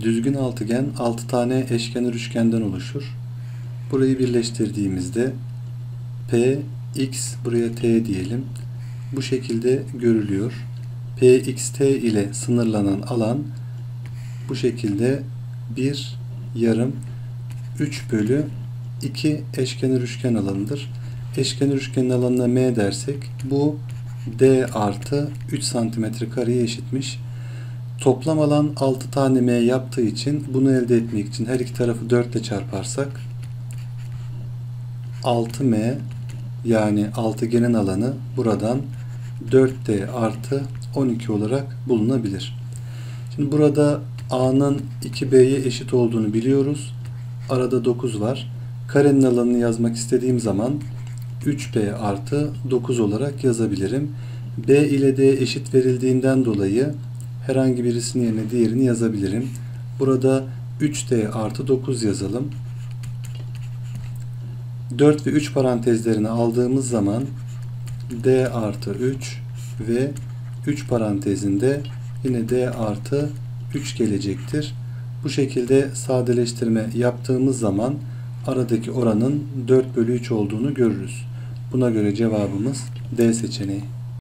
Düzgün altıgen 6 tane eşkenar üçgenden oluşur. Burayı birleştirdiğimizde P, X buraya T diyelim. Bu şekilde görülüyor. PXT ile sınırlanan alan bu şekilde 1 yarım 3 bölü 2 eşkenar üçgen alanıdır. Eşkenar üçgenin alanına M dersek bu D artı 3 santimetre kareye eşitmiş. Toplam alan 6 tane M yaptığı için bunu elde etmek için her iki tarafı 4 ile çarparsak 6M yani altıgenin alanı buradan 4D artı 12 olarak bulunabilir. Şimdi burada A'nın 2B'ye eşit olduğunu biliyoruz. Arada 9 var. Karenin alanını yazmak istediğim zaman 3B artı 9 olarak yazabilirim. B ile D eşit verildiğinden dolayı herhangi birisinin yerine diğerini yazabilirim. Burada 3D artı 9 yazalım. 4 ve 3 parantezlerini aldığımız zaman D artı 3 ve 3 parantezinde yine D artı 3 gelecektir. Bu şekilde sadeleştirme yaptığımız zaman aradaki oranın 4 bölü 3 olduğunu görürüz. Buna göre cevabımız D seçeneği.